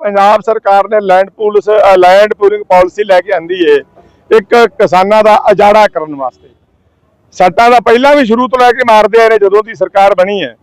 ਪੰਜਾਬ ਸਰਕਾਰ ਨੇ land police land pooling policy ਲੈ ਕੇ ਆਂਦੀ ਏ ਇੱਕ ਕਿਸਾਨਾਂ ਦਾ ਅਜਾੜਾ ਕਰਨ ਵਾਸਤੇ। ਸੱਟਾਂ ਦਾ ਪਹਿਲਾਂ ਵੀ ਸ਼ੁਰੂ ਤੋਂ ਲੈ ਕੇ ਮਾਰਦੇ ਆਏ ਨੇ ਜਦੋਂ ਦੀ ਸਰਕਾਰ ਬਣੀ ਹੈ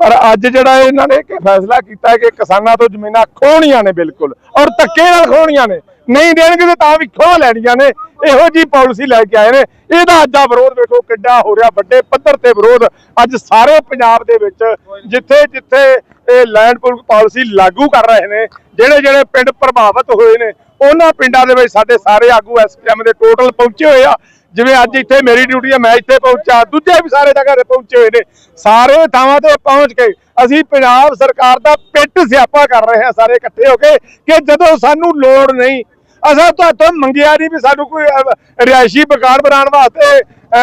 ਪਰ ਅੱਜ ਜਿਹੜਾ ਇਹਨਾਂ ਨੇ ਕਿ ਫੈਸਲਾ ਕੀਤਾ ਕਿ ਕਿਸਾਨਾਂ ਤੋਂ ਜ਼ਮੀਨਾਂ ਖੋਹਣੀਆਂ ਨੇ ਬਿਲਕੁਲ ਔਰ ਧੱਕੇ ਨਾਲ ਖੋਹਣੀਆਂ ਨੇ, ਨਹੀਂ ਦੇਣਗੇ ਤਾਂ ਤਾਂ ਵੀ ਖੋਹ ਲੈਣੀਆਂ ਨੇ, ਇਹੋ ਜੀ ਪਾਲਿਸੀ ਲੈ ਕੇ ਆਏ ਨੇ। ਇਹਦਾ ਅੱਜ ਦਾ ਵਿਰੋਧ ਵੇਖੋ ਕਿੱਡਾ ਹੋ ਰਿਹਾ, ਵੱਡੇ ਪੱਧਰ ਤੇ ਵਿਰੋਧ। ਅੱਜ ਸਾਰੇ ਪੰਜਾਬ ਦੇ ਵਿੱਚ ਜਿੱਥੇ ਜਿੱਥੇ ਇਹ ਲੈਂਡ ਪੂਲਿੰਗ ਪਾਲਿਸੀ ਲਾਗੂ ਕਰ ਰਹੇ ਨੇ, ਜਿਹੜੇ ਜਿਹੜੇ ਪਿੰਡ ਪ੍ਰਭਾਵਿਤ ਹੋਏ ਨੇ, ਉਹਨਾਂ ਪਿੰਡਾਂ ਦੇ ਵਿੱਚ ਸਾਡੇ ਸਾਰੇ ਆਗੂ ਐਸਪੀਐਮ ਦੇ ਟੋਟਲ ਪਹੁੰਚੇ ਹੋਏ ਆ। ਜਿਵੇਂ ਅੱਜ ਇੱਥੇ ਮੇਰੀ ਡਿਊਟੀ ਹੈ, ਮੈਂ ਇੱਥੇ ਪਹੁੰਚਾ ਦੂਜੇ ਵੀ ਸਾਰੇ ਜਗ੍ਹਾ ਤੇ ਪਹੁੰਚੇ ਹੋਏ ਨੇ। ਸਾਰੇ ਥਾਵਾਂ ਤੇ ਪਹੁੰਚ ਕੇ ਅਸੀਂ ਪੰਜਾਬ ਸਰਕਾਰ ਦਾ ਪਿੱਟ ਸਿਆਪਾ ਕਰ ਰਹੇ ਹਾਂ ਸਾਰੇ ਇਕੱਠੇ ਹੋ ਕੇ ਕਿ ਜਦੋਂ ਸਾਨੂੰ ਲੋੜ ਨਹੀਂ, ਅਸਾਂ ਤੁਹਾਤੋਂ ਮੰਗਿਆ ਨਹੀਂ ਵੀ ਸਾਨੂੰ ਕੋਈ ਰਿਹਾਇਸ਼ੀ ਮਕਾਨ ਬਣਾਉਣ ਵਾਸਤੇ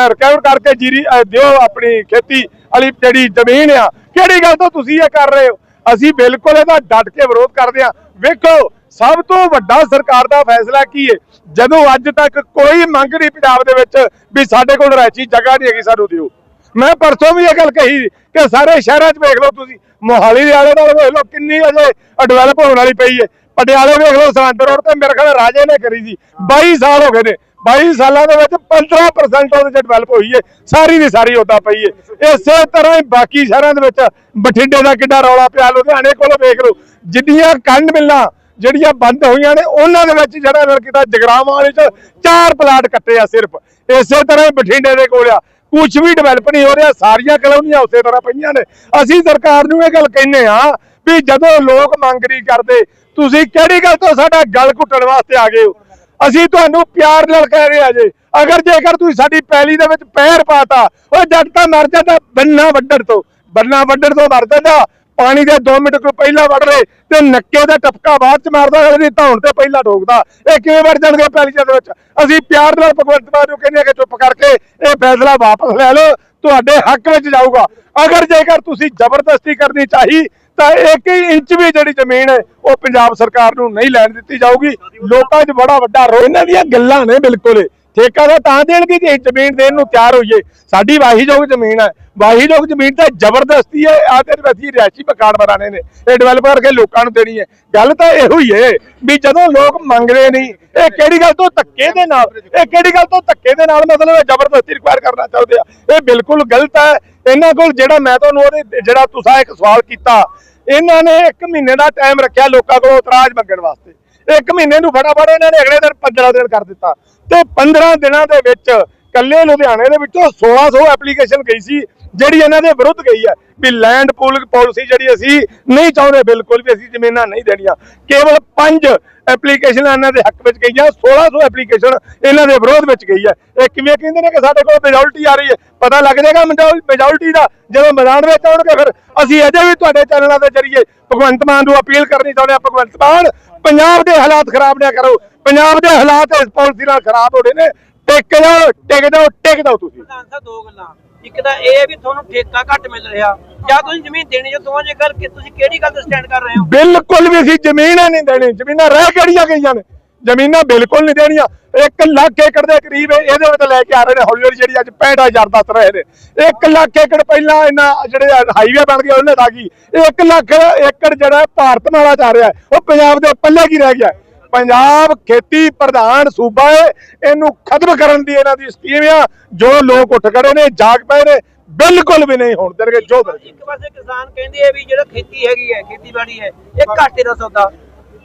ਰਿਕਵਰ ਕਰਕੇ ਜੀਰੀ ਦਿਓ ਆਪਣੀ ਖੇਤੀ ਵਾਲੀ ਜਿਹੜੀ ਜ਼ਮੀਨ ਆ। ਕਿਹੜੀ ਗੱਲ ਤੋਂ ਤੁਸੀਂ ਇਹ ਕਰ ਰਹੇ ਹੋ? ਅਸੀਂ ਬਿਲਕੁਲ ਇਹਦਾ ਡਟ ਕੇ ਵਿਰੋਧ ਕਰਦੇ ਹਾਂ। ਵੇਖੋ, ਸਭ ਤੋਂ ਵੱਡਾ ਸਰਕਾਰ ਦਾ ਫੈਸਲਾ ਕੀ ਹੈ ਜਦੋਂ ਅੱਜ ਤੱਕ ਕੋਈ ਮੰਗ ਨਹੀਂ ਪੰਜਾਬ ਦੇ ਵਿੱਚ ਵੀ ਸਾਡੇ ਕੋਲ ਰਹਿਚੀ ਜਗ੍ਹਾ ਨਹੀਂ ਹੈਗੀ ਸਾਨੂੰ ਦਿਓ। ਮੈਂ ਪਰਸੋਂ ਵੀ ਇਹ ਗੱਲ ਕਹੀ ਕਿ ਸਾਰੇ ਸ਼ਹਿਰਾਂ 'ਚ ਵੇਖ ਲਓ ਤੁਸੀਂ, ਮੋਹਾਲੀ ਦੇ ਆਲੇ ਨਾਲ ਵੇਖ ਲਓ ਕਿੰਨੀ ਅਜੇ ਡਿਵੈਲਪ ਹੋਣ ਵਾਲੀ ਪਈ ਹੈ ਪਟਿਆਲੇ ਵੇਖ ਲਓ ਸਰਹੰਦ ਰੋਡ ਤੇ ਮੇਰੇ ਖਿਆਲ ਰਾਜੇ ਨੇ ਕਰੀ ਸੀ। 22 ਸਾਲ ਹੋ ਗਏ ਨੇ। 22 ਸਾਲਾਂ ਦੇ ਵਿੱਚ 15% ਉਹਦੇ 'ਚ ਡਿਵੈਲਪ ਹੋਈ ਹੈ ਸਾਰੀ ਦੀ ਸਾਰੀ ਉਦਾਂ ਪਈ ਹੈ ਇਸੇ ਤਰ੍ਹਾਂ ਹੀ ਬਾਕੀ ਸ਼ਹਿਰਾਂ ਦੇ ਵਿੱਚ ਬਠਿੰਡੇ ਦਾ ਕਿੱਡਾ ਰੌਲਾ ਪਿਆ, ਲੁਧਿਆਣੇ ਕੋਲੋਂ ਵੇਖ ਲਓ। ਜਿੰਨੀਆਂ ਕੰਡ ਮਿਲਾਂ ਜਿਹੜੀਆਂ ਬੰਦ ਹੋਈਆਂ ਨੇ, ਉਹਨਾਂ ਦੇ ਵਿੱਚ ਜਿਹੜਾ ਇਹਨਾਂ ਕੀਤਾ ਜਗਰਾਵਾਂ ਵਾਲੇ ਚ ਚਾਰ ਪਲਾਟ ਕੱਟੇ ਆ ਸਿਰਫ। ਇਸੇ ਤਰ੍ਹਾਂ ਹੀ ਬਠਿੰਡੇ ਦੇ ਕੋਲ ਆ। ਕੁਝ ਵੀ ਡਿਵੈਲਪ ਨਹੀਂ ਹੋ ਰਿਹਾ, ਸਾਰੀਆਂ ਕਲੋਨੀਆਂ ਉਸੇ ਤਰ੍ਹਾਂ ਪਈਆਂ ਨੇ। ਅਸੀਂ ਸਰਕਾਰ ਨੂੰ ਇਹ ਗੱਲ ਕਹਿੰਨੇ ਆ ਵੀ ਜਦੋਂ ਲੋਕ ਮੰਗ ਨਹੀਂ ਕਰਦੇ, ਤੁਸੀਂ ਕਿਹੜੀ ਗੱਲ ਤੋਂ ਸਾਡਾ ਗਲ ਘੁੱਟਣ ਵਾਸਤੇ ਆ ਗਏ ਹੋ? ਅਸੀਂ ਤੁਹਾਨੂੰ ਪਿਆਰ ਨਾਲ ਕਹਿ ਰਹੇ ਆ ਜੇ। ਅਗਰ ਜੇਕਰ ਤੁਸੀਂ ਸਾਡੀ ਪੈਲੀ ਦੇ ਵਿੱਚ ਪੈਰ ਪਾਤਾ ਉਹ ਜੱਟ ਤਾਂ ਮਰ ਜਾਂਦਾ ਬੰਨਾ ਵੱਢਣ ਤੋਂ, ਬੰਨਾ ਵੱਢਣ ਤੋਂ ਮਰ ਜਾਂਦਾ। ਪਾਣੀ ਦੇ 2 ਮਿੰਟ ਕੋ ਪਹਿਲਾਂ ਵੜ ਰਹੇ ਤੇ ਨੱਕੇ ਦਾ ਟਪਕਾ ਬਾਅਦ ਚ ਮਾਰਦਾ ਇਹਦੀ ਧੌਣ ਤੇ ਪਹਿਲਾਂ ਠੋਕਦਾ ਇਹ ਕਿਵੇਂ ਵੜ ਜਾਣਗੇ ਪੈਲੀ ਦੇ ਵਿੱਚ? ਅਸੀਂ ਪਿਆਰ ਨਾਲ ਭਗਵੰਤ ਮਾਨ ਨੂੰ ਕਹਿੰਦੇ ਆ ਕਿ ਚੁੱਪ ਕਰਕੇ ਇਹ ਫੈਸਲਾ ਵਾਪਸ ਲੈ ਲਓ, ਤੁਹਾਡੇ ਹੱਕ ਵਿੱਚ ਜਾਊਗਾ। ਅਗਰ ਜੇਕਰ ਤੁਸੀਂ ਜ਼ਬਰਦਸਤੀ ਕਰਨੀ ਚਾਹੀ, ਤਾਂ ਇੱਕ ਹੀ ਇੰਚ ਵੀ ਜਿਹੜੀ ਜ਼ਮੀਨ ਹੈ, ਉਹ ਪੰਜਾਬ ਸਰਕਾਰ ਨੂੰ ਨਹੀਂ ਲੈਣ ਦਿੱਤੀ ਜਾਊਗੀ। ਲੋਕਾਂ 'ਚ ਬੜਾ ਵੱਡਾ ਰੋ ਇਹਨਾਂ ਦੀਆਂ ਗੱਲਾਂ ਨੇ ਬਿਲਕੁਲ। ਠੇਕਾ ਤਾਂ ਤਾਂ ਦੇਣਗੇ ਜੇ ਜ਼ਮੀਨ ਦੇਣ ਨੂੰ ਤਿਆਰ ਹੋਈਏ। ਸਾਡੀ ਵਾਹੀਯੋਗ ਜ਼ਮੀਨ ਹੈ। ਵਾਹੀਯੋਗ ਜ਼ਮੀਨ ਤਾਂ ਜ਼ਬਰਦਸਤੀ ਹੈ। ਆ ਤੇ ਅਸੀਂ ਰਿਆਸੀ ਮਕਾਨ ਬਣਾਣੇ ਨੇ। ਇਹ ਡਿਵੈਲਪ ਕਰਕੇ ਲੋਕਾਂ ਨੂੰ ਦੇਣੀ ਹੈ। ਗੱਲ ਤਾਂ ਇਹੋ ਹੀ ਹੈ ਵੀ ਜਦੋਂ ਲੋਕ ਮੰਗਦੇ ਨਹੀਂ, ਇਹ ਕਿਹੜੀ ਗੱਲ ਤੋਂ ਧੱਕੇ ਦੇ ਨਾਲ ਇਹ ਕਿਹੜੀ ਗੱਲ ਤੋਂ ਧੱਕੇ ਦੇ ਨਾਲ ਮਤਲਬ ਜ਼ਬਰਦਸਤੀ ਰਿਕੁਆਇਰ ਕਰਨਾ ਚਾਹੁੰਦੇ ਆ? ਇਹ ਬਿਲਕੁਲ ਗਲਤ ਹੈ। ਇਹਨਾਂ ਕੋਲ ਜਿਹੜਾ ਮੈਂ ਤੁਹਾਨੂੰ ਉਹਦੇ ਜਿਹੜਾ ਤੁਸੀਂ ਇੱਕ ਸਵਾਲ ਕੀਤਾ, ਇਹਨਾਂ ਨੇ 1 ਮਹੀਨੇ ਦਾ ਟਾਈਮ ਰੱਖਿਆ ਲੋਕਾਂ ਕੋਲੋਂ ਇਤਰਾਜ਼ ਮੰਗਣ ਵਾਸਤੇ। ਇੱਕ ਮਹੀਨੇ ਨੂੰ ਫਟਾਫਟ ਇਹਨਾਂ ਨੇ ਅਗਲੇ ਦਿਨ 15 ਦਿਨ ਕਰ ਦਿੱਤਾ। ਤੇ 15 ਦਿਨਾਂ ਦੇ ਵਿੱਚ ਕੱਲੇ ਲੁਧਿਆਣੇ ਦੇ ਵਿੱਚੋਂ 1600 ਐਪਲੀਕੇਸ਼ਨ ਗਈ ਸੀ। ਜਿਹੜੀ ਇਹਨਾਂ ਦੇ ਵਿਰੁੱਧ ਗਈ ਹੈ, ਵੀ ਲੈਂਡ ਪੂਲਿੰਗ ਪਾਲਿਸੀ ਜਿਹੜੀ ਅਸੀਂ ਨਹੀਂ ਚਾਹੁੰਦੇ, ਬਿਲਕੁਲ ਵੀ ਅਸੀਂ ਜ਼ਮੀਨਾਂ ਨਹੀਂ ਦੇਣੀਆਂ। ਕੇਵਲ 5 ਐਪਲੀਕੇਸ਼ਨਾਂ ਇਹਨਾਂ ਦੇ ਹੱਕ ਵਿੱਚ ਗਈਆਂ 1600 ਐਪਲੀਕੇਸ਼ਨ ਇਹਨਾਂ ਦੇ ਵਿਰੋਧ ਵਿੱਚ ਗਈ ਹੈ। ਇਹ ਕਿਵੇਂ ਕਹਿੰਦੇ ਨੇ ਕਿ ਸਾਡੇ ਕੋਲ ਮੈਜੋਰਟੀ ਆ ਰਹੀ ਹੈ? ਪਤਾ ਲੱਗ ਜਾਏਗਾ ਮੈਜੋਰਟੀ ਦਾ। ਜਦੋਂ ਮੈਦਾਨ ਵਿੱਚ ਆਉਣਗੇ ਫਿਰ ਅਸੀਂ ਅਜੇ ਵੀ ਤੁਹਾਡੇ ਚੈਨਲਾਂ ਦੇ ਜ਼ਰੀਏ ਭਗਵੰਤ ਮਾਨ ਨੂੰ ਅਪੀਲ ਕਰਨੀ ਚਾਹੁੰਦੇ ਆ ਭਗਵੰਤ ਮਾਨ, ਪੰਜਾਬ ਦੇ ਹਾਲਾਤ ਖਰਾਬ ਨਾ ਕਰੋ। ਪੰਜਾਬ ਦੇ ਹਾਲਾਤ ਇਸ ਪਾਲਿਸੀ ਨਾਲ ਖਰਾਬ ਹੋ ਰਹੇ ਨੇ। ਟਿਕ ਜਾਓ ਟਿਕ ਜਾਓ ਟਿਕ ਜਾਓ ਤੁਸੀਂ। ਪ੍ਰਧਾਨ ਸਾਹਿਬ ਦੋ ਗੱਲਾਂ। ਇੱਕ ਤਾਂ ਇਹ ਹੈ ਵੀ ਤੁਹਾਨੂੰ ਠੇਕਾ ਘੱਟ ਮਿਲ ਰਿਹਾ। ਜਾਂ ਤੁਸੀਂ ਜ਼ਮੀਨ ਦੇਣੀ ਜਾਂ ਦੋਵਾਂ ਜੇਕਰ ਕਿ ਤੁਸੀਂ ਕਿਹੜੀ ਗੱਲ ਤੇ ਸਟੈਂਡ ਕਰ ਰਹੇ ਹੋ? ਬਿਲਕੁਲ ਵੀ ਅਸੀਂ ਜ਼ਮੀਨ ਨਹੀਂ ਦੇਣੀ। ਜ਼ਮੀਨਾਂ ਰਹਿ ਕਿਹੜੀਆਂ ਗਈਆਂ ਨੇ? ਜ਼ਮੀਨਾਂ ਬਿਲਕੁਲ ਨਹੀਂ ਦੇਣੀਆਂ। 1 ਲੱਖ ਏਕੜ ਦੇ ਕਰੀਬ ਇਹ- ਇਹਦੇ ਵਿੱਚ ਲੈ ਕੇ ਆ ਰਹੇ ਨੇ ਹੌਲੀ ਹੌਲੀ ਜਿਹੜੀ ਅੱਜ 65000 ਦੱਸ ਰਹੇ ਨੇ। 1 ਲੱਖ ਏਕੜ ਪਹਿਲਾਂ ਇਹਨਾਂ ਜਿਹੜੇ ਹਾਈਵੇ ਬਣ ਗਏ ਉਹਨੇ ਦਾ ਕੀ? 1 ਲੱਖ ਏਕੜ ਜਿਹੜਾ ਭਾਰਤ ਮਾਲਾ ਚ ਆ ਰਿਹਾ ਉਹ ਪੰਜਾਬ ਦੇ ਪੱਲੇ ਕੀ ਰਹਿ ਗਿਆ? ਪੰਜਾਬ ਖੇਤੀ ਪ੍ਰਧਾਨ ਸੂਬਾ ਹੈ ਇਹਨੂੰ ਖਤਮ ਕਰਨ ਦੀ ਇਹਨਾਂ ਦੀ ਸਕੀਮ ਆ। ਜੋ ਲੋਕ ਉੱਠ ਖੜੇ ਨੇ ਜਾਗ ਪਏ ਨੇ ਬਿਲਕੁਲ ਵੀ ਨਹੀਂ ਹੋਣ ਦੇਣਗੇ ਜੋ ਇੱਕ ਪਾਸੇ ਕਿਸਾਨ ਕਹਿੰਦੇ ਆ ਵੀ ਜਿਹੜਾ ਖੇਤੀ ਹੈਗੀ ਹੈ ਖੇਤੀਬਾੜੀ ਹੈ ਇਹ ਘਾਟੇ ਦਾ ਸੌਦਾ।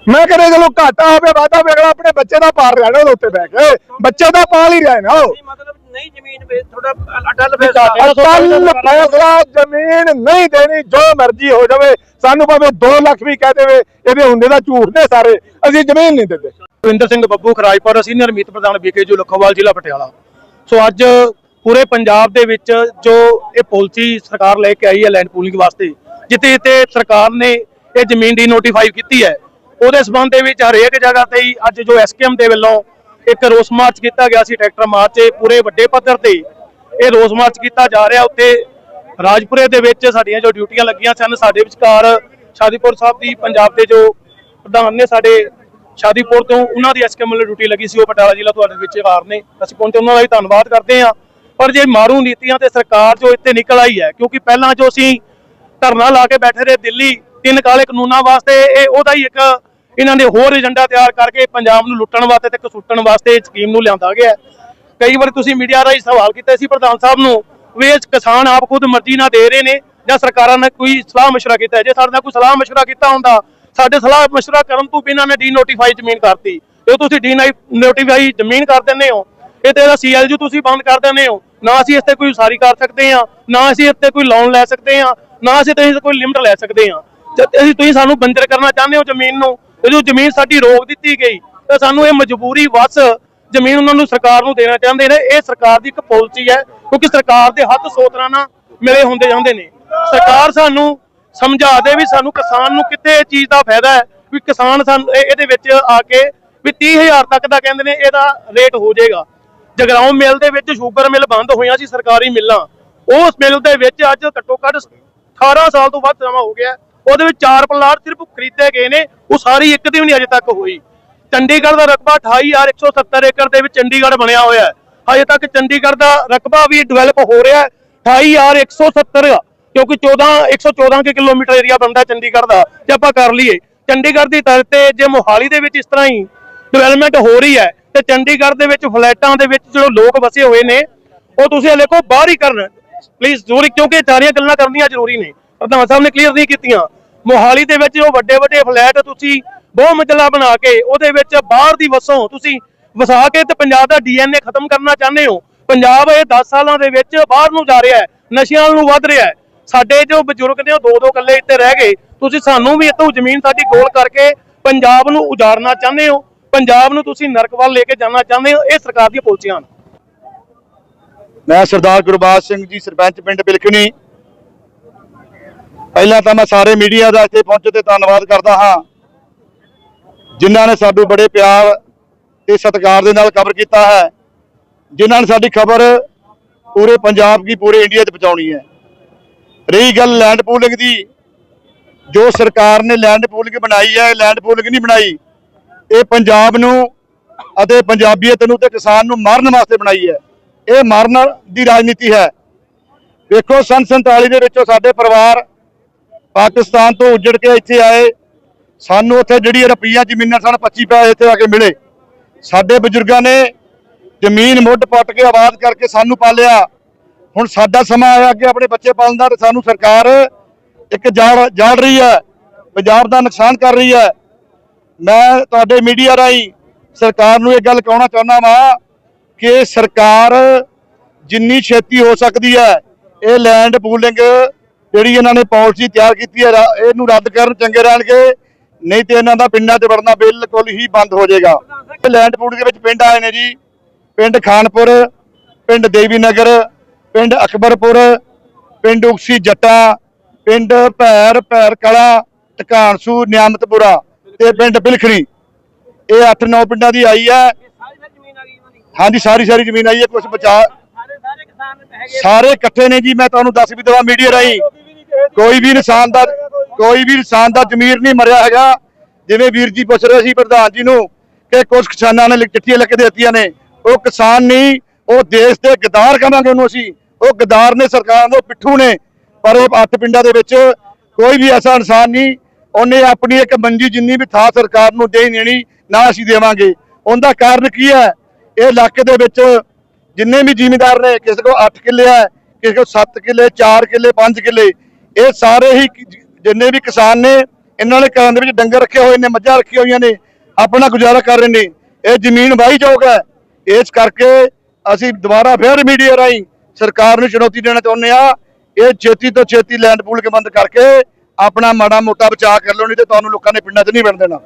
ਮੈਂ ਕਹਿੰਦਾ ਚਲੋ ਘਾਟਾ ਹੋਵੇ ਵਾਧਾ ਵੇਖਣਾ ਆਪਣੇ ਬੱਚੇ ਦਾ ਪਾਰ ਰਹਿਣਾ ਉਹਦੇ ਉੱਤੇ ਬਹਿ ਕੇ। ਬੱਚੇ ਦਾ ਪਾਲ ਹੀ ਰਹਿਣਾ ਮਤਲਬ ਨਹੀਂ ਜ਼ਮੀਨ ਵੇ ਥੋੜਾ ਅਡਲ ਫੈਸਲਾ ਅਟਲ ਫੈਸਲਾ ਜ਼ਮੀਨ ਨਹੀਂ ਦੇਣੀ ਜੋ ਮਰਜ਼ੀ ਹੋ ਜਾਵੇ। ਸਾਨੂੰ ਭਾਵੇਂ 2 ਲੱਖ ਵੀ ਕਹਿ ਦੇਵੇ ਇਹਦੇ ਹੁੰਦੇ ਦਾ ਝੂਠ ਨੇ ਸਾਰੇ। ਅਸੀਂ ਜ਼ਮੀਨ ਨਹੀਂ ਦਿੰਦੇ। ਰਵਿੰਦਰ ਸਿੰਘ ਬੱਬੂ ਖਰਾਜਪੁਰ ਸੀਨੀਅਰ ਮੀਤ ਪ੍ਰਧਾਨ ਬੀਕੇਜੂ ਲਖੋਵਾਲ ਜ਼ਿਲ੍ਹਾ ਪਟਿਆਲਾ। ਸੋ ਅੱਜ ਪੂਰੇ ਪੰਜਾਬ ਦੇ ਵਿੱਚ ਜੋ ਇਹ ਪਾਲਿਸੀ ਸਰਕਾਰ ਲੈ ਕੇ ਆਈ ਹੈ ਲੈਂਡ ਪੂਲਿੰਗ ਵਾਸਤੇ ਜਿੱਥੇ ਜਿੱਥੇ ਸਰਕਾਰ ਨੇ ਇਹ ਜ਼ਮੀਨ ਦੀ ਨੋਟੀਫਾਈ ਕੀਤੀ ਹੈ ਉਹਦੇ ਸਬੰਧ ਦੇ ਵਿੱਚ ਹਰੇਕ ਜਗ੍ਹਾ ਤੇ ਹੀ ਅੱਜ ਜੋ ਐਸਕੇਐਮ ਦੇ ਵੱਲੋਂ ਇੱਕ ਰੋਸ ਮਾਰਚ ਕੀਤਾ ਗਿਆ ਸੀ ਟਰੈਕਟਰ ਮਾਰਚ ਇਹ ਪੂਰੇ ਵੱਡੇ ਪੱਧਰ ਤੇ ਇਹ ਰੋਸ ਮਾਰਚ ਕੀਤਾ ਜਾ ਰਿਹਾ ਉੱਥੇ ਰਾਜਪੁਰੇ ਦੇ ਵਿੱਚ ਸਾਡੀਆਂ ਜੋ ਡਿਊਟੀਆਂ ਲੱਗੀਆਂ ਸਨ, ਸਾਡੇ ਵਿਚਕਾਰ ਸ਼ਾਦੀਪੁਰ ਸਾਹਿਬ ਦੀ ਪੰਜਾਬ ਦੇ ਜੋ ਪ੍ਰਧਾਨ ਨੇ ਸਾਡੇ ਸ਼ਾਦੀਪੁਰ ਤੋਂ ਉਹਨਾਂ ਦੀ ਐਸਕੇਐਮ ਵੱਲੋਂ ਡਿਊਟੀ ਲੱਗੀ ਸੀ, ਉਹ ਪਟਿਆਲਾ ਜ਼ਿਲ੍ਹਾ ਤੁਹਾਡੇ ਵਿੱਚ ਹਾਰ ਨੇ। ਅਸੀਂ ਪਹੁੰਚੇ, ਉਹਨਾਂ ਦਾ ਵੀ ਧੰਨਵਾਦ ਕਰਦੇ ਹਾਂ। ਪਰ ਜੇ ਮਾਰੂ ਨੀਤੀਆਂ ਤੇ ਸਰਕਾਰ ਜੋ ਇੱਥੇ ਨਿਕਲ ਆਈ ਹੈ, ਕਿਉਂਕਿ ਪਹਿਲਾਂ ਜੋ ਅਸੀਂ ਧਰਨਾ ਲਾ ਕੇ ਬੈਠੇ ਰਹੇ ਦਿੱਲੀ, ਤਿੰਨ ਕਾਲੇ ਕਾਨੂੰਨਾਂ ਵਾਸਤੇ, ਇਹ ਉਹਦਾ ਹੀ ਇੱਕ ਇਹਨਾਂ ਦੇ ਹੋਰ ਏਜੰਡਾ ਤਿਆਰ ਕਰਕੇ ਪੰਜਾਬ ਨੂੰ ਲੁੱਟਣ ਵਾਸਤੇ ਤੇ ਕਸੁੱਟਣ ਵਾਸਤੇ ਸਕੀਮ ਨੂੰ ਲਿਆਂਦਾ ਗਿਆ ਕਈ ਵਾਰ ਤੁਸੀਂ ਮੀਡੀਆ ਰਾਹੀਂ ਸਵਾਲ ਕੀਤੇ ਸੀ, ਪ੍ਰਧਾਨ ਸਾਹਿਬ ਨੂੰ, ਵੀ ਇਹ ਕਿਸਾਨ ਆਪ ਖੁਦ ਮਰਜ਼ੀ ਨਾਲ ਦੇ ਰਹੇ ਨੇ ਜਾਂ ਸਰਕਾਰਾਂ ਨੇ ਕੋਈ ਸਲਾਹ ਮਸ਼ਵਰਾ ਕੀਤਾ ਜੇ ਸਾਡੇ ਨਾਲ ਕੋਈ ਸਲਾਹ ਮਸ਼ਵਰਾ ਕੀਤਾ ਹੁੰਦਾ, ਸਾਡੇ ਸਲਾਹ ਮਸ਼ਵਰਾ ਕਰਨ ਤੋਂ ਬਿਨਾਂ ਨੇ ਡੀਨੋਟੀਫਾਈ ਜ਼ਮੀਨ ਕਰਤੀ। ਇਹ ਤੁਸੀਂ ਡੀਨੋਟੀਫਾਈ ਜ਼ਮੀਨ ਕਰ ਦਿੰਦੇ ਹੋ, ਇਹ ਤੇ ਇਹਦਾ ਸੀਐਲਯੂ ਤੁਸੀਂ ਬੰਦ ਕਰ ਦਿੰਦੇ ਹੋ, ਨਾ ਅਸੀਂ ਇਸ ਤੇ ਕੋਈ ਉਸਾਰੀ ਕਰ ਸਕਦੇ ਆ ਨਾ ਅਸੀਂ ਇਸ ਤੇ ਕੋਈ ਲੋਨ ਲੈ ਸਕਦੇ ਆ ਨਾ ਅਸੀਂ ਤੇ ਕੋਈ ਲਿਮਟ ਲੈ ਸਕਦੇ ਆ ਜੇ ਤੁਸੀਂ ਸਾਨੂੰ ਬੰਜਰ ਕਰਨਾ ਚਾਹੁੰਦੇ ਹੋ ਜ਼ਮੀਨ ਨੂੰ ਤੇ ਜੋ ਜ਼ਮੀਨ ਸਾਡੀ ਰੋਕ ਦਿੱਤੀ ਗਈ, ਤਾਂ ਸਾਨੂੰ ਇਹ ਮਜਬੂਰੀ ਵਸ ਜ਼ਮੀਨ ਉਹਨਾਂ ਨੂੰ ਸਰਕਾਰ ਨੂੰ ਦੇਣਾ ਚਾਹੁੰਦੇ ਨੇ। ਇਹ ਸਰਕਾਰ ਦੀ ਇੱਕ ਪਾਲਿਸੀ ਹੈ, ਕਿਉਂਕਿ ਸਰਕਾਰ ਦੇ ਹੱਥ ਸੋਤਰਾਂ ਨਾਲ ਮਿਲੇ ਹੁੰਦੇ ਜਾਂਦੇ ਨੇ। ਸਰਕਾਰ ਸਾਨੂੰ ਸਮਝਾ ਦੇ ਵੀ ਸਾਨੂੰ ਕਿਸਾਨ ਨੂੰ ਕਿੱਥੇ ਇਹ ਚੀਜ਼ ਦਾ ਫਾਇਦਾ ਹੈ, ਵੀ ਕਿਸਾਨ ਸਾਨੂੰ ਇਹਦੇ ਵਿੱਚ ਆ ਕੇ ਵੀ 30000 ਤੱਕ ਦਾ ਕਹਿੰਦੇ ਨੇ ਇਹਦਾ ਰੇਟ ਹੋ ਜਾਏਗਾ। ਜਗਰਾਉਂ ਮਿਲ ਦੇ ਵਿੱਚ ਸ਼ੂਗਰ ਮਿਲ ਬੰਦ ਹੋਈਆਂ ਸੀ ਸਰਕਾਰੀ ਮਿੱਲਾਂ। ਉਸ ਮਿਲ ਦੇ ਵਿੱਚ ਅੱਜ ਘੱਟੋ ਘੱਟ 18 ਸਾਲ ਤੋਂ ਵੱਧ ਸਮਾਂ ਹੋ ਗਿਆ। ਉਹਦੇ ਵਿੱਚ ਚਾਰ ਪਲਾਟ ਸਿਰਫ ਖਰੀਦੇ ਗਏ ਨੇ, ਉਹ ਸਾਰੀ ਇੱਕ ਦੀ ਵੀ ਨਹੀਂ ਅਜੇ ਤੱਕ ਹੋਈ। ਚੰਡੀਗੜ੍ਹ ਦਾ ਰਕਬਾ 28170 ਏਕੜ ਦੇ ਵਿੱਚ ਚੰਡੀਗੜ੍ਹ ਬਣਿਆ ਹੋਇਆ ਹੈ। ਹਜੇ ਤੱਕ ਚੰਡੀਗੜ੍ਹ ਦਾ ਰਕਬਾ ਵੀ ਡਿਵੈਲਪ ਹੋ ਰਿਹਾ ਹੈ। 28170 ਕਿਉਂਕਿ 14 114 ਕਿ ਕਿਲੋਮੀਟਰ ਏਰੀਆ ਬਣਦਾ ਚੰਡੀਗੜ੍ਹ ਦਾ, ਜੇ ਆਪਾਂ ਕਰ ਲਈਏ। ਚੰਡੀਗੜ੍ਹ ਦੀ ਤਰਜ਼ ਤੇ ਜੇ ਮੋਹਾਲੀ ਦੇ ਵਿੱਚ ਇਸ ਤਰ੍ਹਾਂ ਹੀ ਡਿਵੈਲਪਮੈਂਟ ਹੋ ਰਹੀ ਹੈ, ਤੇ ਚੰਡੀਗੜ੍ਹ ਦੇ ਵਿੱਚ ਫਲੈਟਾਂ ਦੇ ਵਿੱਚ ਜਿਹੜੇ ਲੋਕ ਵਸੇ ਹੋਏ ਨੇ, ਉਹ ਤੁਸੀਂ ਹਲੇ ਬਾਹਰ ਹੀ ਕਰਨ। ਪਲੀਜ਼ ਜ਼ਰੂਰੀ, ਕਿਉਂਕਿ ਸਾਰੀਆਂ ਗੱਲਾਂ ਕਰਨੀਆਂ ਜ਼ਰੂਰੀ ਨੇ। ਪ੍ਰਧਾਨ ਸਾਹਿਬ ਨੇ ਕਲੀਅਰ ਨਹੀਂ ਕੀਤੀਆਂ। ਮੋਹਾਲੀ ਦੇ ਵਿੱਚ ਜੋ ਵੱਡੇ ਵੱਡੇ ਫਲੈਟ ਤੁਸੀਂ ਬਹੁ ਮੰਜ਼ਲਾ ਬਣਾ ਕੇ ਉਹਦੇ ਵਿੱਚ ਬਾਹਰ ਦੀ ਵਸੋਂ ਤੁਸੀਂ ਵਸਾ ਕੇ ਤੇ ਪੰਜਾਬ ਦਾ ਡੀਐਨਏ ਖਤਮ ਕਰਨਾ ਚਾਹੁੰਦੇ ਹੋ। ਪੰਜਾਬ ਇਹ 10 ਸਾਲਾਂ ਦੇ ਵਿੱਚ ਬਾਹਰ ਨੂੰ ਜਾ ਰਿਹਾ ਹੈ, ਨਸ਼ਿਆਂ ਨੂੰ ਵੱਧ ਰਿਹਾ ਹੈ। ਸਾਡੇ ਜੋ ਬਜ਼ੁਰਗ ਨੇ ਉਹ ਦੋ ਦੋ ਇਕੱਲੇ ਇੱਥੇ ਰਹਿ ਗਏ। ਤੁਸੀਂ ਸਾਨੂੰ ਵੀ ਇੱਥੋਂ ਜ਼ਮੀਨ ਸਾਡੀ ਗੋਲ ਕਰਕੇ ਪੰਜਾਬ ਨੂੰ ਉਜਾੜਨਾ ਚਾਹੁੰਦੇ ਹੋ। ਪੰਜਾਬ ਨੂੰ ਤੁਸੀਂ ਨਰਕ ਵੱਲ ਲੈ ਕੇ ਜਾਣਾ ਚਾਹੁੰਦੇ ਹੋ, ਇਹ ਸਰਕਾਰ ਦੀਆਂ ਪਾਲਿਸੀਆਂ ਹਨ। ਮੈਂ ਸਰਦਾਰ ਗੁਰਬਾਜ ਸਿੰਘ ਜੀ, ਸਰਪੰਚ ਪਿੰਡ ਬਿਲਖਣੀ। ਪਹਿਲਾਂ ਤਾਂ ਮੈਂ ਸਾਰੇ ਮੀਡੀਆ ਦਾ ਇੱਥੇ ਪਹੁੰਚੇ ਤੇ ਧੰਨਵਾਦ ਕਰਦਾ ਹਾਂ। ਜਿਨ੍ਹਾਂ ਨੇ ਸਾਨੂੰ ਬੜੇ ਪਿਆਰ ਤੇ ਸਤਿਕਾਰ ਦੇ ਨਾਲ ਕਵਰ ਕੀਤਾ ਹੈ। ਜਿਨ੍ਹਾਂ ਨੇ ਸਾਡੀ ਖਬਰ ਪੂਰੇ ਪੰਜਾਬ ਕੀ ਪੂਰੇ ਇੰਡੀਆ 'ਚ ਪਹੁੰਚਾਉਣੀ ਹੈ। ਰਹੀ ਗੱਲ ਲੈਂਡ ਪੂਲਿੰਗ ਦੀ, ਜੋ ਸਰਕਾਰ ਨੇ ਲੈਂਡ ਪੂਲਿੰਗ ਬਣਾਈ ਹੈ ਲੈਂਡ ਪੂਲਿੰਗ ਨਹੀਂ ਬਣਾਈ, ਇਹ ਪੰਜਾਬ ਨੂੰ ਅਤੇ ਪੰਜਾਬੀਅਤ ਨੂੰ ਤੇ ਕਿਸਾਨ ਨੂੰ ਮਾਰਨ ਵਾਸਤੇ ਬਣਾਈ ਹੈ। ਇਹ ਮਾਰਨ ਦੀ ਰਾਜਨੀਤੀ ਹੈ। ਵੇਖੋ ਸੰਨ 47 ਦੇ ਵਿੱਚੋਂ ਸਾਡੇ ਪਰਿਵਾਰ ਪਾਕਿਸਤਾਨ ਤੋਂ ਉੱਜੜ ਕੇ ਇੱਥੇ ਆਏ। ਸਾਨੂੰ ਉੱਥੇ ਜਿਹੜੀ ਰੁਪਈਆ ਜ਼ਮੀਨਾਂ ਸਨ 25 ਪੈਸੇ ਇੱਥੇ ਆ ਕੇ ਮਿਲੇ। ਸਾਡੇ ਬਜ਼ੁਰਗਾਂ ਨੇ ਜ਼ਮੀਨ ਮੁੱਢ ਪੱਟ ਕੇ ਆਬਾਦ ਕਰਕੇ ਸਾਨੂੰ ਪਾਲਿਆ। ਹੁਣ ਸਾਡਾ ਸਮਾਂ ਆਇਆ ਕਿ ਆਪਣੇ ਬੱਚੇ ਪਾਲਣ ਦਾ ਤੇ ਸਾਨੂੰ ਸਰਕਾਰ ਇੱਕ ਜਾਲ ਜਾਲ ਰਹੀ ਹੈ, ਪੰਜਾਬ ਦਾ ਨੁਕਸਾਨ ਕਰ ਰਹੀ ਹੈ। ਮੈਂ ਤੁਹਾਡੇ ਮੀਡੀਆ ਰਾਹੀਂ ਸਰਕਾਰ ਨੂੰ ਇਹ ਗੱਲ ਕਹਿਣਾ ਚਾਹੁੰਦਾ ਵਾਂ ਕਿ ਸਰਕਾਰ ਜਿੰਨੀ ਛੇਤੀ ਹੋ ਸਕਦੀ ਹੈ, ਇਹ ਲੈਂਡ ਪੂਲਿੰਗ ਜਿਹੜੀ ਇਹਨਾਂ ਨੇ ਪਾਲਿਸੀ ਤਿਆਰ ਕੀਤੀ ਹੈ ਇਹਨੂੰ ਰੱਦ ਕਰਨ ਚੰਗੇ ਰਹਿਣਗੇ ਨਹੀਂ ਤੇ ਇਹਨਾਂ ਦਾ ਪਿੰਡਾਂ 'ਚ ਵੜਨਾ ਬਿਲਕੁਲ ਹੀ ਬੰਦ ਹੋ ਜਾਏਗਾ। ਲੈਂਡ ਪੂਲਿੰਗ ਦੇ ਵਿੱਚ ਪਿੰਡ ਆਏ ਨੇ ਜੀ। ਪਿੰਡ ਖਾਨਪੁਰ ਪਿੰਡ ਦੇਵੀ ਨਗਰ ਪਿੰਡ ਅਕਬਰਪੁਰ ਪਿੰਡ ਉਕਸੀ ਜੱਟਾ ਪਿੰਡ ਭੈਰ ਭੈਰ ਕਲਾ ਟਕਾਣਸੂ ਨਿਆਮਤਪੁਰਾ ਤੇ ਪਿੰਡ ਬਿਲਖਣੀ। ਇਹ 8-9 ਪਿੰਡਾਂ ਦੀ ਆਈ ਹੈ। ਹਾਂਜੀ ਸਾਰੀ ਸਾਰੀ ਜ਼ਮੀਨ ਆਈ ਹੈ ਕੁਝ ਬਚਾ ਸਾਰੇ ਸਾਰੇ ਕਿਸਾਨ ਹੈਗੇ। ਸਾਰੇ ਇਕੱਠੇ ਨੇ ਜੀ ਮੈਂ ਤੁਹਾਨੂੰ ਦੱਸ ਵੀ ਦਵਾਂ ਮੀਡੀਆ ਰਾਹੀਂ। ਕੋਈ ਵੀ ਇਨਸਾਨ ਦਾ ਕੋਈ ਵੀ ਇਨਸਾਨ ਦਾ ਜ਼ਮੀਰ ਨਹੀਂ ਮਰਿਆ ਹੈਗਾ। ਜਿਵੇਂ ਵੀਰ ਜੀ ਪੁੱਛ ਰਹੇ ਸੀ ਪ੍ਰਧਾਨ ਜੀ ਨੂੰ ਕਿ ਕੁਝ ਕਿਸਾਨਾਂ ਨੇ ਚਿੱਠੀਆਂ ਲਿਖ ਕੇ ਦਿੱਤੀਆਂ ਨੇ। ਉਹ ਕਿਸਾਨ ਨਹੀਂ, ਉਹ ਦੇਸ਼ ਦੇ ਗਦਾਰ ਕਹਾਂਗੇ ਉਹਨੂੰ ਅਸੀਂ। ਉਹ ਗਦਾਰ ਨੇ, ਸਰਕਾਰ ਦੇ ਪਿੱਠੂ ਨੇ। ਪਰ ਇਹ ਅੱਠ ਪਿੰਡਾਂ ਦੇ ਵਿੱਚ ਕੋਈ ਵੀ ਐਸਾ ਇਨਸਾਨ ਨਹੀਂ। ਉਹਨੇ ਆਪਣੀ ਇੱਕ ਮੰਜੀ ਜਿੰਨੀ ਵੀ ਥਾਂ ਸਰਕਾਰ ਨੂੰ ਦੇ ਦੇਣੀ, ਨਾ ਅਸੀਂ ਦੇਵਾਂਗੇ। ਉਹਦਾ ਕਾਰਨ ਕੀ ਹੈ? ਇਹ ਇਲਾਕੇ ਦੇ ਵਿੱਚ ਜਿੰਨੇ ਵੀ ਜ਼ਿਮੀਂਦਾਰ ਨੇ, ਕਿਸੇ ਕੋਲ 8 ਕਿੱਲੇ ਹੈ, ਕਿਸੇ ਕੋਲ 7 ਕਿੱਲੇ 4 ਕਿੱਲੇ 5 ਕਿੱਲੇ ਇਹ ਸਾਰੇ ਹੀ ਜਿੰਨੇ ਵੀ ਕਿਸਾਨ ਨੇ, ਇਹਨਾਂ ਨੇ ਘਰਾਂ ਦੇ ਵਿੱਚ ਡੰਗਰ ਰੱਖੇ ਹੋਏ ਨੇ, ਮੱਝਾਂ ਰੱਖੀਆਂ ਹੋਈਆਂ ਨੇ, ਆਪਣਾ ਗੁਜ਼ਾਰਾ ਕਰ ਰਹੇ ਨੇ। ਇਹ ਜ਼ਮੀਨ ਵਾਹੀ ਯੋਗ ਹੈ। ਇਸ ਕਰਕੇ ਅਸੀਂ ਦੁਬਾਰਾ ਫਿਰ ਮੀਡੀਆ ਰਾਹੀਂ ਸਰਕਾਰ ਨੂੰ ਚੁਣੌਤੀ ਦੇਣਾ ਚਾਹੁੰਦੇ ਆ ਇਹ ਛੇਤੀ ਤੋਂ ਛੇਤੀ ਲੈਂਡ ਪੂਲ ਕੇ ਬੰਦ ਕਰਕੇ ਆਪਣਾ ਮਾੜਾ ਮੋਟਾ ਬਚਾਅ ਕਰ ਲਓ, ਨਹੀਂ ਤੇ ਤੁਹਾਨੂੰ ਲੋਕਾਂ ਨੇ ਪਿੰਡਾਂ 'ਚ ਨਹੀਂ ਵੜਨ ਦੇਣਾ।